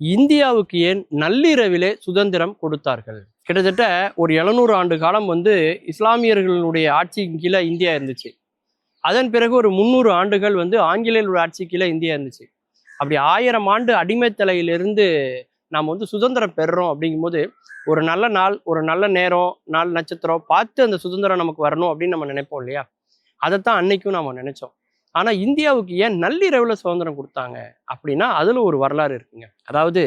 இந்தியாவுக்கு ஏன் நள்ளிரவிலே சுதந்திரம் கொடுத்தார்கள்? கிட்டத்தட்ட ஒரு எழுநூறு ஆண்டு காலம் வந்து இஸ்லாமியர்களுடைய ஆட்சியின் கீழே இந்தியா இருந்துச்சு. அதன் பிறகு ஒரு முந்நூறு ஆண்டுகள் வந்து ஆங்கிலேயர்களுடைய ஆட்சி கீழே இந்தியா இருந்துச்சு. அப்படி ஆயிரம் ஆண்டு அடிமைத்தலையிலிருந்து நாம் வந்து சுதந்திரம் பெறுறோம் அப்படிங்கும்போது ஒரு நல்ல நாள் ஒரு நல்ல நேரம் நாள் நட்சத்திரம் பார்த்து அந்த சுதந்திரம் நமக்கு வரணும் அப்படின்னு நம்ம நினைப்போம் இல்லையா? அதைத்தான் அன்னைக்கும் நம்ம நினைச்சோம். ஆனால் இந்தியாவுக்கு ஏன் நள்ளிரவில் சுதந்திரம் கொடுத்தாங்க அப்படின்னா அதில் ஒரு வரலாறு இருக்குங்க. அதாவது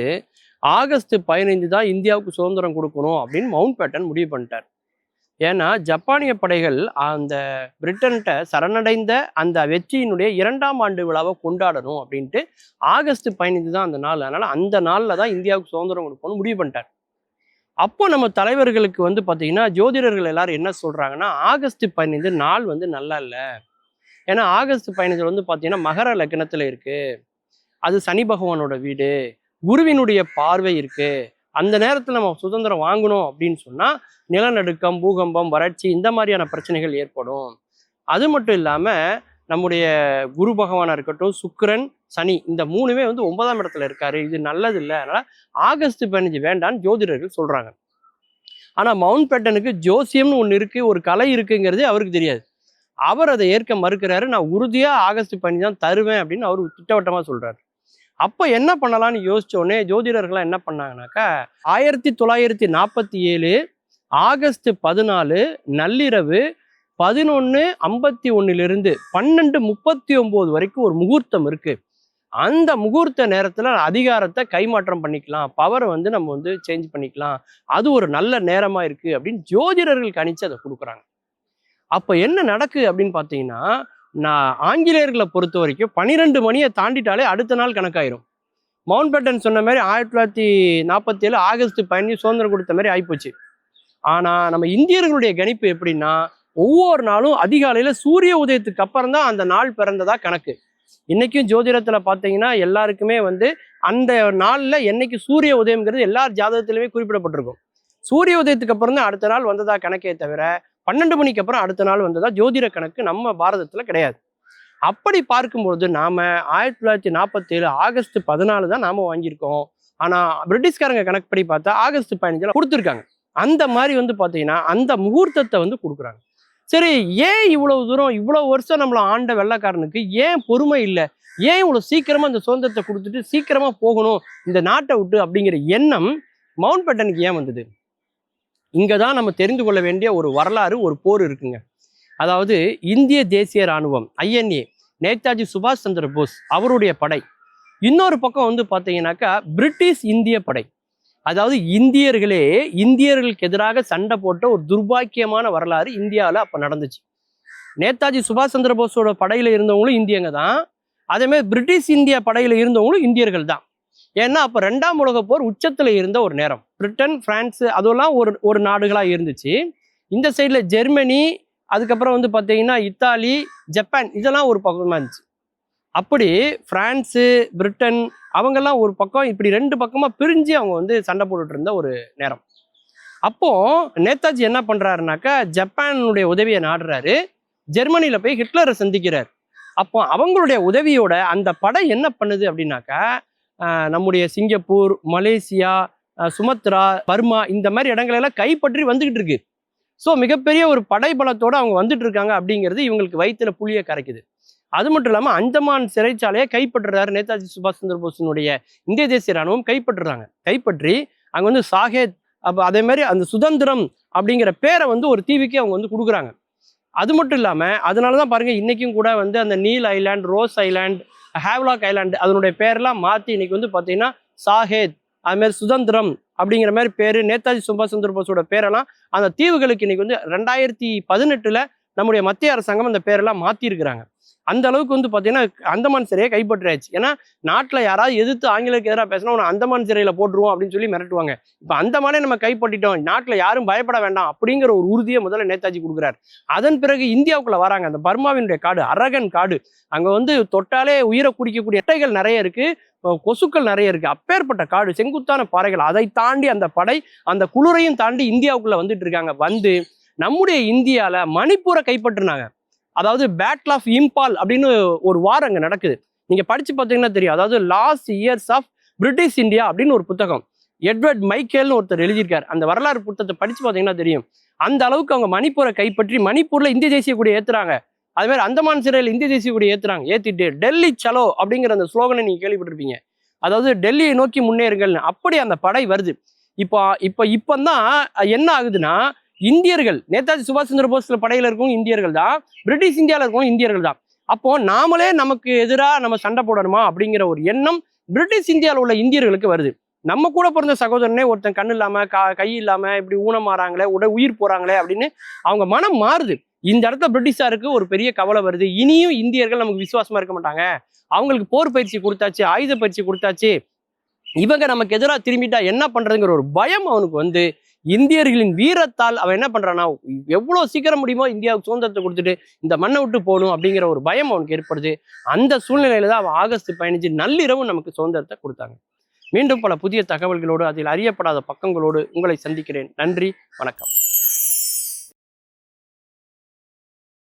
ஆகஸ்ட் பதினைந்து தான் இந்தியாவுக்கு சுதந்திரம் கொடுக்கணும் அப்படின்னு மவுண்ட் பேட்டன் முடிவு பண்ணிட்டார். ஏன்னா ஜப்பானிய படைகள் அந்த பிரிட்டன்கிட்ட சரணடைந்த அந்த வெற்றியினுடைய இரண்டாம் ஆண்டு விழாவை கொண்டாடணும் அப்படின்ட்டு ஆகஸ்ட் பதினைந்து தான் அந்த நாள். அதனால் அந்த நாளில் தான் இந்தியாவுக்கு சுதந்திரம் கொடுக்கணும்னு முடிவு பண்ணிட்டார். அப்போ நம்ம தலைவர்களுக்கு வந்து பார்த்தீங்கன்னா ஜோதிடர்கள் எல்லாரும் என்ன சொல்கிறாங்கன்னா ஆகஸ்ட் பதினைந்து நாள் வந்து நல்லா இல்லை. ஏன்னா ஆகஸ்ட் பதினைஞ்சு வந்து பார்த்தீங்கன்னா மகர லக்னத்தில் இருக்குது அது சனி பகவானோட வீடு. குருவினுடைய பார்வை இருக்குது அந்த நேரத்தில் நம்ம சுதந்திரம் வாங்கணும் அப்படின்னு சொன்னால் நிலநடுக்கம் பூகம்பம் வறட்சி இந்த மாதிரியான பிரச்சனைகள் ஏற்படும். அது மட்டும் இல்லாமல் நம்முடைய குரு பகவானாக இருக்கட்டும் சுக்கரன் சனி இந்த மூணுமே வந்து ஒன்பதாம் இடத்துல இருக்காரு. இது நல்லது இல்லை. அதனால் ஆகஸ்ட் பதினஞ்சு வேண்டான்னு ஜோதிடர்கள் சொல்கிறாங்க ஆனால் மவுண்ட் பேட்டனுக்கு ஜோசியம்னு ஒன்று இருக்குது ஒரு கலை இருக்குங்கிறதே அவருக்கு தெரியாது. அவர் அதை ஏற்க மறுக்கிறாரு. நான் உறுதியாக ஆகஸ்ட் பண்ணி தான் தருவேன் அப்படின்னு அவர் திட்டவட்டமாக சொல்கிறாரு அப்போ என்ன பண்ணலான்னு யோசித்தோடனே ஜோதிடர்கள்லாம் என்ன பண்ணாங்கனாக்கா ஆயிரத்தி தொள்ளாயிரத்தி நாற்பத்தி ஏழு ஆகஸ்ட் பதினாலு நள்ளிரவு பதினொன்று ஐம்பத்தி ஒன்னிலிருந்து பன்னெண்டு முப்பத்தி ஒம்பது வரைக்கும் ஒரு முகூர்த்தம் இருக்குது அந்த முகூர்த்த நேரத்தில் அதிகாரத்தை கைமாற்றம் பண்ணிக்கலாம். பவரை வந்து நம்ம வந்து சேஞ்ச் பண்ணிக்கலாம். அது ஒரு நல்ல நேரமாக இருக்குது அப்படின்னு ஜோதிடர்கள் கணிச்சு அதை கொடுக்குறாங்க. அப்போ என்ன நடக்கு அப்படின்னு பார்த்தீங்கன்னா நான் ஆங்கிலேயர்களை பொறுத்த வரைக்கும் பன்னிரெண்டு மணியை தாண்டிட்டாலே அடுத்த நாள் கணக்காயிரும். மவுண்ட் பேட்டன் சொன்ன மாதிரி ஆயிரத்தி தொள்ளாயிரத்தி நாற்பத்தி ஏழு ஆகஸ்ட் பதினஞ்சு சுதந்திரம் கொடுத்த மாதிரி ஆயிப்போச்சு. ஆனால் நம்ம இந்தியர்களுடைய கணிப்பு எப்படின்னா ஒவ்வொரு நாளும் அதிகாலையில் சூரிய உதயத்துக்கு அப்புறம் தான் அந்த நாள் பிறந்ததா கணக்கு. இன்னைக்கும் ஜோதிடத்தில் பார்த்தீங்கன்னா எல்லாருக்குமே வந்து அந்த நாளில் என்னைக்கு சூரிய உதயம்ங்கிறது எல்லார் ஜாதகத்திலுமே குறிப்பிடப்பட்டிருக்கும். சூரிய உதயத்துக்கு அப்புறம் தான் அடுத்த நாள் வந்ததா கணக்கே தவிர பன்னெண்டு மணிக்கு அப்புறம் அடுத்த நாள் வந்ததா ஜோதிட கணக்கு நம்ம பாரதத்தில் கிடையாது. அப்படி பார்க்கும்பொழுது நாம் ஆயிரத்தி தொள்ளாயிரத்தி நாற்பத்தேழு ஆகஸ்ட் பதினாலு தான் நாம் வாங்கியிருக்கோம். ஆனால் பிரிட்டிஷ்காரங்க கணக்குப்படி பார்த்தா ஆகஸ்ட் பதினஞ்சில் கொடுத்துருக்காங்க. அந்த மாதிரி வந்து பார்த்தீங்கன்னா அந்த முகூர்த்தத்தை வந்து கொடுக்குறாங்க. சரி ஏன் இவ்வளவு தூரம் இவ்வளோ வருஷம் நம்மளை ஆண்ட வெள்ளைக்காரனுக்கு ஏன் பொறுமை இல்லை? ஏன் இவ்வளோ சீக்கிரமாக இந்த சுதந்திரத்தை கொடுத்துட்டு சீக்கிரமாக போகணும் இந்த நாட்டை விட்டு அப்படிங்கிற எண்ணம் மவுண்ட் பேட்டனுக்கு ஏன் வந்தது? இங்கே தான் நம்ம தெரிந்து கொள்ள வேண்டிய ஒரு வரலாறு ஒரு போர் இருக்குங்க. அதாவது இந்திய தேசிய ராணுவம் ஐஎன்ஏ நேதாஜி சுபாஷ் சந்திர போஸ் அவருடைய படை. இன்னொரு பக்கம் வந்து பார்த்தீங்கன்னாக்கா பிரிட்டிஷ் இந்திய படை. அதாவது இந்தியர்களே இந்தியர்களுக்கு எதிராக சண்டை போட்ட ஒரு துர்பாக்கியமான வரலாறு இந்தியாவில் அப்போ நடந்துச்சு. நேதாஜி சுபாஷ் சந்திர போஸோட படையில் இருந்தவங்களும் இந்தியங்க தான். அதேமாதிரி பிரிட்டிஷ் இந்திய படையில் இருந்தவங்களும் இந்தியர்கள் தான். ஏன்னா அப்போ ரெண்டாம் உலக போர் உச்சத்தில் இருந்த ஒரு நேரம். பிரிட்டன் பிரான்ஸ் அதெல்லாம் ஒரு ஒரு நாடுகளாக இருந்துச்சு. இந்த சைடில் ஜெர்மனி அதுக்கப்புறம் வந்து பார்த்தீங்கன்னா இத்தாலி ஜப்பான் இதெல்லாம் ஒரு பக்கமாக இருந்துச்சு. அப்படி பிரான்ஸு பிரிட்டன் அவங்கெல்லாம் ஒரு பக்கம் இப்படி ரெண்டு பக்கமாக பிரிஞ்சு அவங்க வந்து சண்டை போட்டுட்டு இருந்த ஒரு நேரம். அப்போது நேதாஜி என்ன பண்ணுறாருனாக்கா ஜப்பானுடைய உதவியை நாடுறாரு. ஜெர்மனியில் போய் ஹிட்லரை சந்திக்கிறார். அப்போ அவங்களுடைய உதவியோட அந்த படை என்ன பண்ணுது அப்படின்னாக்கா நம்முடைய சிங்கப்பூர் மலேசியா சுமத்ரா பர்மா இந்த மாதிரி இடங்களெல்லாம் கைப்பற்றி வந்துக்கிட்டு இருக்கு. ஸோ மிகப்பெரிய ஒரு படைபலத்தோடு அவங்க வந்துட்டு இருக்காங்க அப்படிங்கிறது இவங்களுக்கு வயிற்றுல புளியை கரைக்குது. அது மட்டும் இல்லாமல் அந்தமான் சிறைச்சாலையை கைப்பற்றுறாரு நேதாஜி சுபாஷ் சந்திர போஸினுடைய இந்திய தேசிய ராணுவம் கைப்பற்றுறாங்க. கைப்பற்றி அங்கே வந்து சாகேத் அப்போ அதே மாதிரி அந்த சுதந்திரம் அப்படிங்கிற பேரை வந்து ஒரு தீவுக்கு அவங்க வந்து கொடுக்குறாங்க. அது மட்டும் இல்லாமல் அதனால தான் பாருங்கள் இன்றைக்கும் கூட வந்து அந்த Neil island Ross island Havelock island அதனுடைய பேரெலாம் மாற்றி இன்னைக்கு வந்து பார்த்தீங்கன்னா சாஹேத் அது மாதிரி சுதந்திரம் அப்படிங்கிற மாதிரி பேர் நேதாஜி சுபாஷ் சந்திர போஸோட பேரெல்லாம் அந்த தீவுகளுக்கு இன்னைக்கு வந்து ரெண்டாயிரத்தி பதினெட்டுல நம்முடைய மத்திய அரசாங்கம் அந்த பேரெல்லாம் மாற்றிருக்கிறாங்க அந்த அளவுக்கு வந்து பார்த்தீங்கன்னா அந்தமான் சிறையை கைப்பற்றியாச்சு. ஏன்னா நாட்டில் யாராவது எதிர்த்து ஆங்கிலத்துக்கு எதிராக பேசினா உன்னை அந்தமான் சிறையில் போட்டுருவோம் அப்படின்னு சொல்லி மிரட்டுவாங்க. இப்போ அந்தமானே நம்ம கைப்பற்றிட்டோம். நாட்டில் யாரும் பயப்பட வேண்டாம் அப்படிங்கிற ஒரு உறுதியை முதல்ல நேதாஜி கொடுக்குறாரு. அதன் பிறகு இந்தியாவுக்குள்ளே வராங்க. அந்த பர்மாவினுடைய காடு அரகன் காடு. அங்கே வந்து தொட்டாலே உயிரை குடிக்கக்கூடிய எட்டைகள் நிறைய இருக்குது கொசுக்கள் நிறைய இருக்குது அப்பேற்பட்ட காடு செங்குத்தான பாறைகள். அதை தாண்டி அந்த படை அந்த குளிரையும் தாண்டி இந்தியாவுக்குள்ளே வந்துட்டு இருக்காங்க. வந்து நம்முடைய இந்தியாவில் மணிப்பூரை கைப்பற்றினாங்க. அதாவது பேட்டில் ஆஃப் இம்பால் அப்படின்னு ஒரு வாரம் அங்கே நடக்குது. நீங்கள் படித்து பார்த்தீங்கன்னா தெரியும். அதாவது last years of British India அப்படின்னு ஒரு புத்தகம். எட்வர்ட் மைக்கேல்னு ஒருத்தர் எழுதியிருக்கார். அந்த வரலாறு புத்தகத்தை படித்து பார்த்தீங்கன்னா தெரியும். அந்த அளவுக்கு அவங்க மணிப்பூரை கைப்பற்றி மணிப்பூரில் இந்திய தேசிய கொடி ஏற்றுறாங்க அது மாதிரி அந்தமான் சிறையில் இந்திய தேசிய கொடி ஏற்றுறாங்க ஏற்றிட்டு டெல்லி சலோ அப்படிங்கிற அந்த ஸ்லோகனை நீங்கள் கேள்விப்பட்டிருப்பீங்க. அதாவது டெல்லியை நோக்கி முன்னேறுங்கள்னு. அப்படி அந்த படை வருது. இப்போ இப்போ இப்போ தான் என்ன ஆகுதுன்னா இந்தியர்கள் நேதாஜி சுபாஷ் சந்திர போஸ்ல படையில இருக்கவங்க இந்தியர்கள் தான். பிரிட்டிஷ் இந்தியாவில் இருக்கவங்க இந்தியர்கள் தான். அப்போ நாமளே நமக்கு எதிராக நம்ம சண்டை போடணுமா அப்படிங்கிற ஒரு எண்ணம் பிரிட்டிஷ் இந்தியாவில் உள்ள இந்தியர்களுக்கு வருது. நம்ம கூட பிறந்த சகோதரனே ஒருத்தன் கண்ணு இல்லாம கா கை இல்லாம இப்படி ஊனம் மாறாங்களே உட உயிர் போறாங்களே அப்படின்னு அவங்க மனம் மாறுது. இந்த இடத்துல பிரிட்டிஷாருக்கு ஒரு பெரிய கவலை வருது. இனியும் இந்தியர்கள் நமக்கு விசுவாசமா இருக்க மாட்டாங்க. அவங்களுக்கு போர் பயிற்சி கொடுத்தாச்சு ஆயுத பயிற்சி கொடுத்தாச்சு. இவங்க நமக்கு எதிராக திரும்பிட்டா என்ன பண்றதுங்கிற ஒரு பயம் அவனுக்கு வந்து இந்தியர்களின் வீரத்தால் அவன் என்ன பண்றான்னா எவ்வளவு சீக்கிரம் முடியுமோ இந்தியாவுக்கு சுதந்திரத்தை கொடுத்துட்டு இந்த மண்ணை விட்டு போகணும் அப்படிங்கிற ஒரு பயம் அவனுக்கு ஏற்படுது. அந்த சூழ்நிலையில தான் அவன் ஆகஸ்ட் பதினஞ்சு நள்ளிரவு நமக்கு சுதந்திரத்தை கொடுத்தாங்க. மீண்டும் பல புதிய தகவல்களோடு அதில் அறியப்படாத பக்கங்களோடு உங்களை சந்திக்கிறேன். நன்றி வணக்கம்.